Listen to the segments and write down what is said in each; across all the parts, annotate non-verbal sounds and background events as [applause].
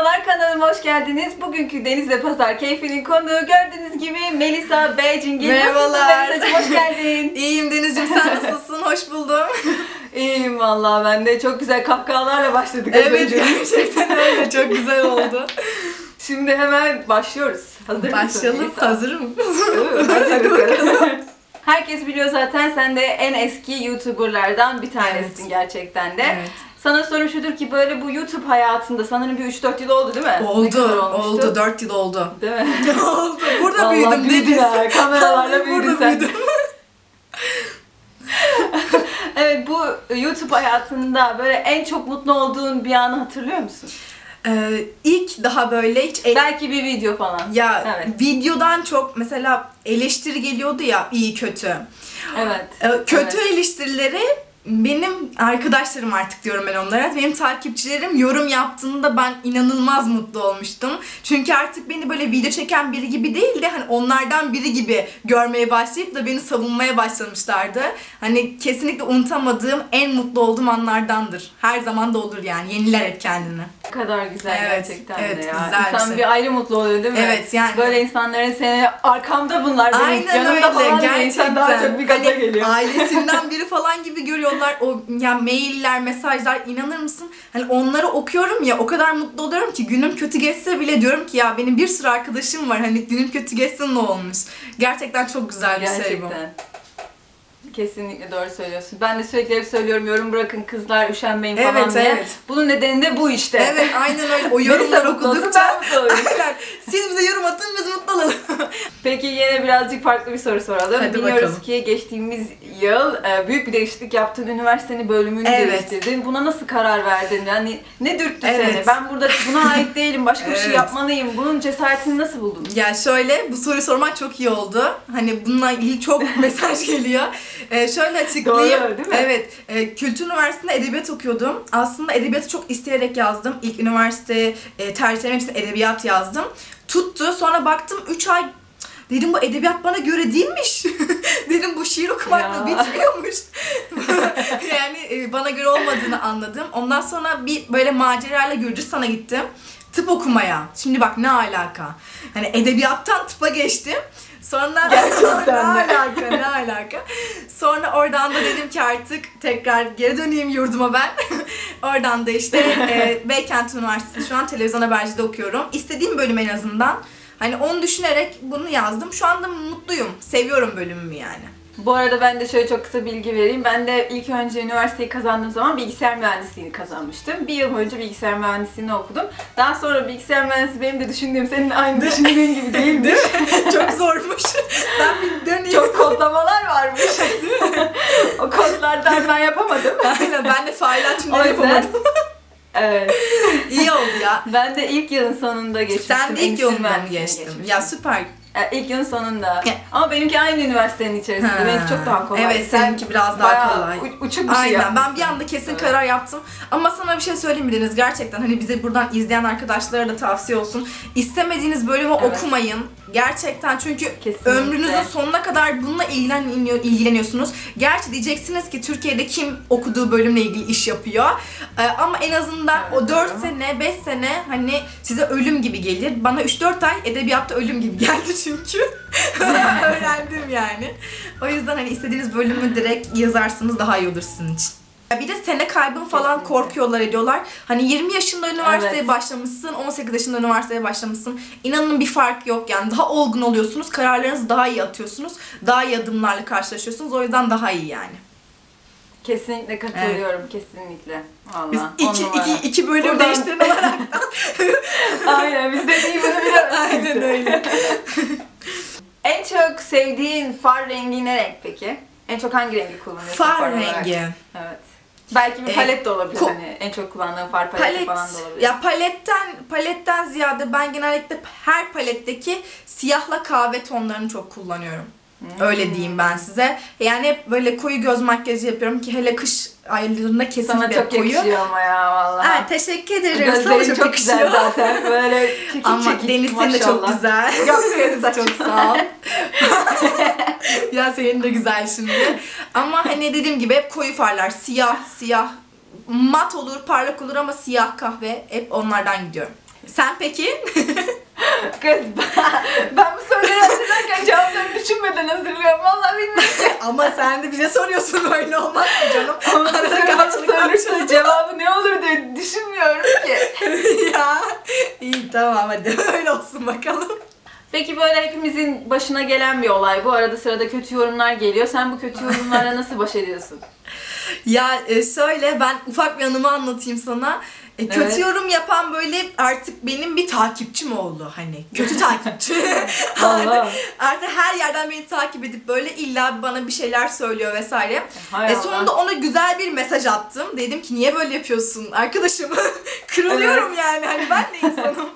Merhabalar kanalıma hoş geldiniz. Bugünkü Denizle Pazar Keyfi'nin konuğu gördüğünüz gibi Melisa Beycingil. Merhabalar. Melisa'cığım hoş geldin. [laughs] İyiyim Denizciğim sen [laughs] nasılsın? Hoş buldum. İyiyim vallahi ben de çok güzel kahkahalarla başladık az evet önce. gerçekten [laughs] öyle çok güzel oldu. Şimdi hemen başlıyoruz. Hazır mısın Başlayalım. Melisa? Hazırım. Hadi bakalım. Herkes biliyor zaten sen de en eski YouTuber'lardan bir tanesisin Evet. gerçekten de. Evet. Sana sorum şudur ki böyle bu YouTube hayatında sanırım bir 3-4 yıl oldu değil mi? Ne Oldu. Oldu. 4 yıl oldu. Değil mi? [laughs] oldu. Burada Vallahi büyüdüm Deniz. ha, kameralarla büyüdün sen. büyüdüm. [laughs] Evet bu YouTube hayatında böyle en çok mutlu olduğun bir anı hatırlıyor musun? Ee, ilk daha böyle hiç el- Belki bir video falan. ya Evet. videodan çok mesela eleştiri geliyordu ya iyi kötü. Evet. Ee, Kötü Evet. eleştirileri benim arkadaşlarım artık diyorum ben onlara. Benim takipçilerim yorum yaptığında ben inanılmaz mutlu olmuştum. Çünkü artık beni böyle video çeken biri gibi değil de hani onlardan biri gibi görmeye başlayıp da beni savunmaya başlamışlardı. Hani kesinlikle unutamadığım en mutlu olduğum anlardandır. Her zaman da olur yani. Yeniler hep kendini. Ne kadar güzel Evet, gerçekten evet, de ya. güzel bir İnsan şey. bir ayrı mutlu oluyor değil mi? Evet, yani. Böyle insanların seni arkamda bunlar benim Aynen yanımda öyle falan gerçekten. insan daha çok bir gaza Hani geliyor. Ailesinden biri falan gibi görüyorlar. O ya mailler, mesajlar inanır mısın? Hani onları okuyorum ya o kadar mutlu oluyorum ki günüm kötü geçse bile diyorum ki ya benim bir sürü arkadaşım var. Hani günüm kötü geçse ne olmuş? Gerçekten çok güzel bir şey bu. Kesinlikle doğru söylüyorsun. Ben de sürekli hep söylüyorum yorum bırakın kızlar üşenmeyin falan Evet, diye. evet. Bunun nedeni de bu işte. Evet aynen öyle. O olsun, okudukça aynen. Siz bize yorum atın biz mutlu olalım. [laughs] Peki yine birazcık farklı bir soru soralım. Hadi Biliyoruz bakalım. ki geçtiğimiz yıl e, büyük bir değişiklik yaptın. Üniversitenin bölümünü Evet. değiştirdin. Buna nasıl karar verdin? Yani ne dürttü Evet. seni? Ben burada buna ait değilim. Başka bir şey Evet. yapmalıyım. Bunun cesaretini nasıl buldun? Ya şöyle bu soruyu sormak çok iyi oldu. Hani bununla ilgili çok [laughs] mesaj geliyor. Ee, şöyle açıklayayım. Doğru, değil mi? Evet. E, Kültür Üniversitesi'nde edebiyat okuyordum. Aslında edebiyatı çok isteyerek yazdım. İlk üniversite e, tercihlerim hepsinde edebiyat yazdım. Tuttu. Sonra baktım 3 ay Dedim bu edebiyat bana göre değilmiş. [laughs] Dedim bu şiir okumakla bitmiyormuş. [laughs] yani e, bana göre olmadığını anladım. Ondan sonra bir böyle macerayla Gürcistan'a gittim. Tıp okumaya. Şimdi bak ne alaka. Hani edebiyattan tıpa geçtim. Sonra [laughs] Gerçekten ne alaka ne alaka. Sonra oradan da dedim ki artık tekrar geri döneyim yurduma ben. [laughs] oradan da işte e, [laughs] Beykent Üniversitesi şu an televizyon habercide okuyorum. İstediğim bölüm en azından. Hani onu düşünerek bunu yazdım. Şu anda mutluyum. Seviyorum bölümümü yani. Bu arada ben de şöyle çok kısa bilgi vereyim. Ben de ilk önce üniversiteyi kazandığım zaman bilgisayar mühendisliğini kazanmıştım. Bir yıl boyunca bilgisayar mühendisliğini okudum. Daha sonra bilgisayar mühendisliği benim de düşündüğüm, senin aynı düşündüğün gibi değilmiş. [laughs] Çok zormuş. ben bir döneyim. Çok kodlamalar varmış. o kodlardan ben yapamadım. Aynen ben de fail yüzden yapamadım. evet. İyi oldu ya. Ben de ilk yılın sonunda geçmiştim. Sen de ilk mühendisliğine geçtin? geçmiştim. Ya süper. E, ilk yılın sonunda. Ama benimki aynı üniversitenin içerisinde. Ha. Benimki çok daha kolay. Evet, Sen seninki biraz daha bayağı kolay. u- uçuk bir şey Aynen. yapmışsın. ben bir anda kesin Evet. karar yaptım. Ama sana bir şey söyleyeyim mi Deniz? Gerçekten hani bize buradan izleyen arkadaşlara da tavsiye olsun. İstemediğiniz bölümü Evet. okumayın. Gerçekten çünkü Kesinlikle. ömrünüzün sonuna kadar bununla ilgileniyor, ilgileniyorsunuz. Gerçi diyeceksiniz ki Türkiye'de kim okuduğu bölümle ilgili iş yapıyor. Ee, ama en azından Evet, o 4 doğru. sene, 5 sene hani size ölüm gibi gelir. Bana 3-4 ay edebiyatta ölüm gibi [laughs] geldi çünkü. [laughs] Öğrendim yani. O yüzden hani istediğiniz bölümü direkt yazarsınız daha iyi olur sizin için. Bir de sene kaybın falan Kesinlikle. korkuyorlar ediyorlar. Hani 20 yaşında üniversiteye Evet. başlamışsın, 18 yaşında üniversiteye başlamışsın. İnanın bir fark yok yani. Daha olgun oluyorsunuz, kararlarınızı daha iyi atıyorsunuz. Daha iyi adımlarla karşılaşıyorsunuz. O yüzden daha iyi yani. Kesinlikle katılıyorum. Kesinlikle. Vallahi. Biz iki, iki, iki bölüm Buradan- değiştiren olarak [laughs] Aynen biz de iyi bunu biliyoruz. [laughs] aynen öyle. [laughs] En çok sevdiğin far rengi ne renk peki? En çok hangi rengi kullanıyorsun Far olarak? rengi. Evet. Belki bir E, palet de olabilir ko- hani en çok kullandığın far paleti Palet, falan da olabilir. ya paletten paletten ziyade ben genellikle her paletteki siyahla kahve tonlarını çok kullanıyorum. Hmm. Öyle diyeyim ben size. Yani hep böyle koyu göz makyajı yapıyorum ki hele kış aylarında Sana kesinlikle çok koyu. yakışıyor ama ya vallahi. Ha, teşekkür ederim. Sana Gözlerin çok, güzel yakışıyor. zaten. Böyle [laughs] çekik Ama çekik Deniz senin de çok güzel. Yok kız çok sağ ol. [laughs] ya senin de güzel şimdi. Ama hani dediğim gibi hep koyu farlar. Siyah, siyah. Mat olur, parlak olur ama siyah kahve hep onlardan gidiyorum. Sen peki? Kız ben, ben bu soruları [laughs] Ama sen de bize soruyorsun öyle olmaz mı canım? Ama Arada karşılıklı sorulursa cevabı ne olur diye düşünmüyorum ki. [laughs] ya iyi tamam hadi öyle olsun bakalım. Peki böyle hepimizin başına gelen bir olay. Bu arada sırada kötü yorumlar geliyor. Sen bu kötü yorumlarla nasıl baş ediyorsun? Ya e, şöyle ben ufak bir anımı anlatayım sana. E, kötü Evet. yorum yapan böyle artık benim bir takipçim oldu hani. Kötü takipçi. [laughs] Vallahi. [laughs] artık her yerden beni takip edip böyle illa bana bir şeyler söylüyor vesaire. Hay E, Allah. sonunda ona güzel bir mesaj attım. Dedim ki niye böyle yapıyorsun arkadaşım? [laughs] Kırılıyorum yani hani ben de insanım.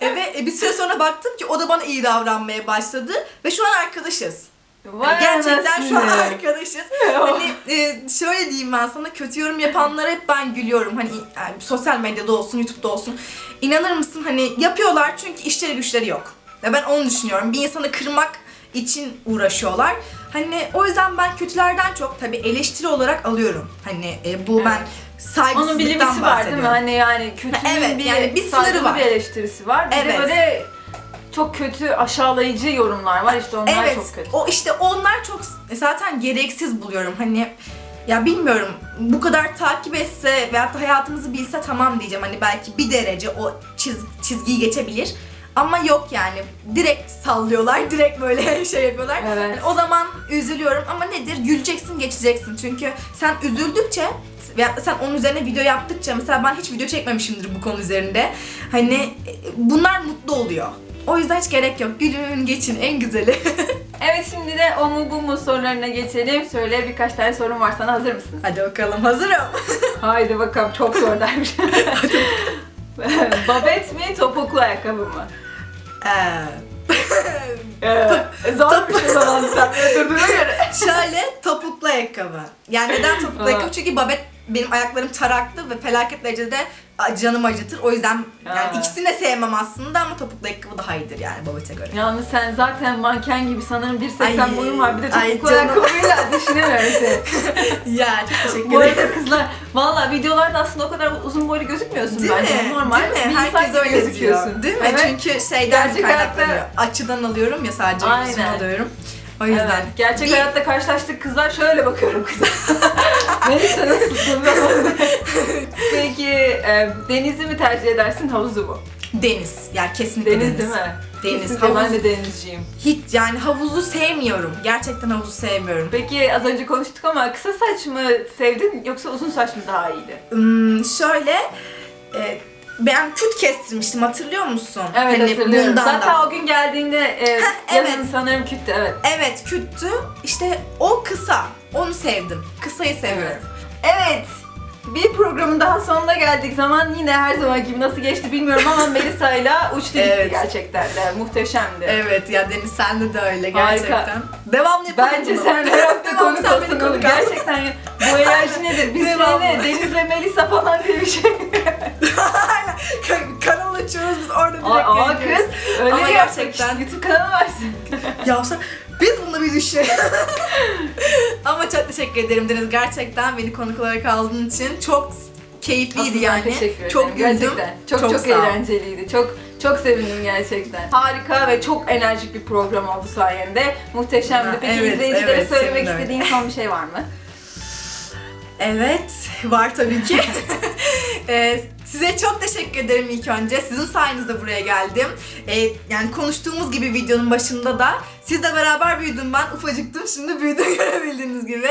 e, ve e, bir süre sonra baktım ki o da bana iyi davranmaya başladı. Ve şu an arkadaşız. Vay Gerçekten şu an arkadaşız. [laughs] hani e, şöyle diyeyim ben sana kötü yorum yapanlara hep ben gülüyorum. Hani yani sosyal medyada olsun, YouTube'da olsun. İnanır mısın hani yapıyorlar çünkü işleri güçleri yok. Ve ben onu düşünüyorum. Bir insanı kırmak için uğraşıyorlar. Hani o yüzden ben kötülerden çok tabii eleştiri olarak alıyorum. Hani e, bu ben saygısızlıktan Onun bir limiti var değil mi? Hani yani kötünün Evet, bir, yani bir sınırı saygılı var. bir eleştirisi var. Bir de Evet. böyle çok kötü aşağılayıcı yorumlar var. İşte onlar evet, çok kötü. o işte onlar çok zaten gereksiz buluyorum. Hani ya bilmiyorum bu kadar takip etse veyahut da hayatımızı bilse tamam diyeceğim. Hani belki bir derece o çiz, çizgiyi geçebilir. Ama yok yani direkt sallıyorlar, [laughs] direkt böyle [laughs] şey yapıyorlar. Evet. Yani o zaman üzülüyorum ama nedir? Güleceksin, geçeceksin. Çünkü sen üzüldükçe veya sen onun üzerine video yaptıkça mesela ben hiç video çekmemişimdir bu konu üzerinde. Hani e, bunlar mutlu oluyor. O yüzden hiç gerek yok. Gülün geçin en güzeli. [laughs] Evet şimdi de o mu bu mu sorularına geçelim. Söyle birkaç tane sorum var sana. Hazır mısın? Hadi bakalım hazırım. [laughs] Haydi bakalım çok zor dermiş. [laughs] Babet mi topuklu ayakkabı mı? Ee, Ee, zor bir şey zaman sen böyle durduğuna göre. şöyle topuklu ayakkabı. Yani neden topuklu ayakkabı? Çünkü babet benim ayaklarım taraklı ve felaket derecede canımı acıtır. O yüzden yani Aa. ikisini de sevmem aslında ama topuklu ayakkabı daha iyidir yani babete göre. Yalnız sen zaten manken gibi sanırım 1.80 Ay, boyun var. Bir de topuklu canım. ayakkabıyla [laughs] düşünemiyorum seni. ya çok teşekkür Bu ederim. arada kızlar valla videolarda aslında o kadar uzun boylu gözükmüyorsun Değil bence. mi? Normal Değil mi? Herkes öyle gözüküyorsun. diyor. Değil mi? Evet. Çünkü şeyden Gerçek kaynaklanıyor. hayatta- Açıdan alıyorum ya sadece Aynen. alıyorum. O yüzden. Evet, gerçek Bir- hayatta karşılaştık kızlar şöyle bakıyorum [laughs] Melisa [laughs] nasılsın? Peki e, denizi mi tercih edersin havuzu mu? Deniz. Ya kesinlikle Deniz, deniz. değil mi? Deniz, Kesinlikle havuz. ben de denizciyim. Hiç yani havuzu sevmiyorum. Gerçekten havuzu sevmiyorum. Peki az önce konuştuk ama kısa saç mı sevdin yoksa uzun saç mı daha iyiydi? Hmm, şöyle e, ben küt kestirmiştim hatırlıyor musun? Evet Hani hatırlıyorum. bundan Zaten da. o gün geldiğinde e, yazın evet. sanırım küttü evet. Evet küttü. İşte o kısa. Onu sevdim. Kısayı seviyorum. Evet. Bir programın daha sonuna geldik. Zaman yine her zaman gibi nasıl geçti bilmiyorum ama [laughs] Melisa'yla uçtu gitti Evet. gerçekten de. Muhteşemdi. Evet ya Deniz sende de öyle Harika. gerçekten. Devamlı yapalım Bence bunu. sen her hafta konuk sen olsun. Gerçekten bu enerji nedir? Biz Devamlı. seni Deniz'le Melisa falan diye bir şey. Gerçekten. YouTube kanalı varsın. Yapsa biz bunu bir düşün. [laughs] Ama çok teşekkür ederim Deniz. Gerçekten beni konuk olarak aldığın için çok keyifliydi ben yani. teşekkür. Çok güldüm. Gerçekten. Çok çok, ol. eğlenceliydi. Çok çok sevindim gerçekten. Harika ve çok enerjik bir program oldu sayende. Muhteşemdi. Peki evet, izleyicilere evet, söylemek öyle. istediğin son bir şey var mı? Evet, var tabii ki. [laughs] Ee, size çok teşekkür ederim ilk önce. Sizin sayenizde buraya geldim. Ee, yani konuştuğumuz gibi videonun başında da sizle beraber büyüdüm ben. Ufacıktım, şimdi büyüdüm [laughs] görebildiğiniz gibi.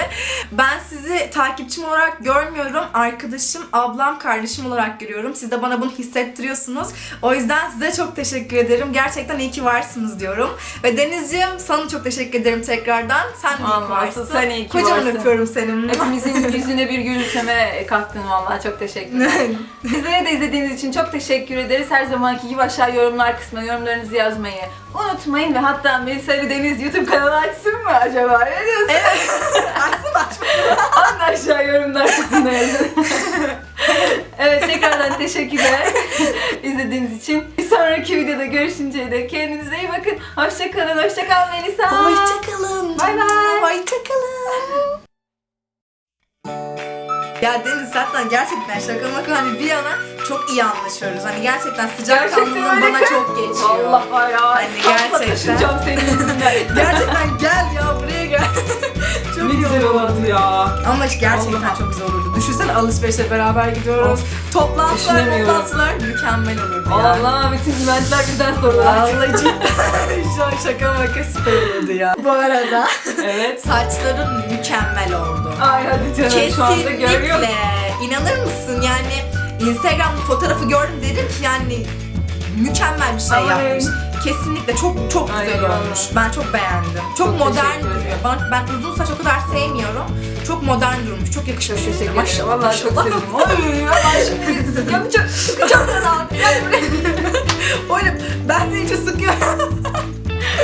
Ben sizi takipçim olarak görmüyorum. Arkadaşım, ablam, kardeşim olarak görüyorum. Siz de bana bunu hissettiriyorsunuz. O yüzden size çok teşekkür ederim. Gerçekten iyi ki varsınız diyorum. Ve Denizciğim sana çok teşekkür ederim tekrardan. Sen de iyi ki varsın. sen iyi ki Kocaman varsın. öpüyorum seni. Hepimizin yüzüne bir gülümseme kattın vallahi çok teşekkürler. [laughs] Sizlere de izlediğiniz için çok teşekkür ederiz. Her zamanki gibi aşağı yorumlar kısmına yorumlarınızı yazmayı unutmayın ve hatta Melisa Ali Deniz YouTube kanalı açsın mı acaba? Ne diyorsun? Evet. [laughs] Açsın açsın. Anla aşağı yorumlar kısmına yazın. [laughs] evet tekrardan teşekkürler izlediğiniz için. Bir sonraki videoda görüşünceye dek kendinize iyi bakın. Hoşçakalın, hoşçakal Melisa. Hoşçakalın. Bay bay. Hoşçakalın. Ya Deniz zaten gerçekten şaka maka hani bir yana çok iyi anlaşıyoruz. Hani gerçekten sıcak kanlılığın bana çok geçiyor. Allah ya. Hani [laughs] gerçekten. taşınacağım senin yüzünden. Gerçekten gel ya buraya gel. Çok ne güzel oldu ya. Ama gerçekten Vallahi. çok güzel olurdu. Düşünsene alışverişe beraber gidiyoruz. Toplantılar, düşünemiyorum. toplantılar mükemmel olurdu yani. Allah bütün güvenlikler bizden sorular. Vallahi cidden [laughs] şu an şaka maka süper olurdu ya. Bu arada evet. [laughs] saçların mükemmel oldu. Ay hadi canım şu anda görüyorum. Kesinlikle. İnanır mısın yani Instagram'da fotoğrafı gördüm dedim ki yani mükemmel bir şey Ay. yapmış. Kesinlikle çok çok güzel vallahi. olmuş. Ben çok beğendim. Çok, Çok modern duruyor. Ben, ben uzun saç o kadar sevmiyorum. Çok modern durmuş. Çok yakışmış yüzüne. Maşallah. Vallahi çok sevdim. Oy şimdi. Sıkacağım ben abi. Gel buraya. [laughs] Oğlum ben seni hiç sıkıyorum. [laughs]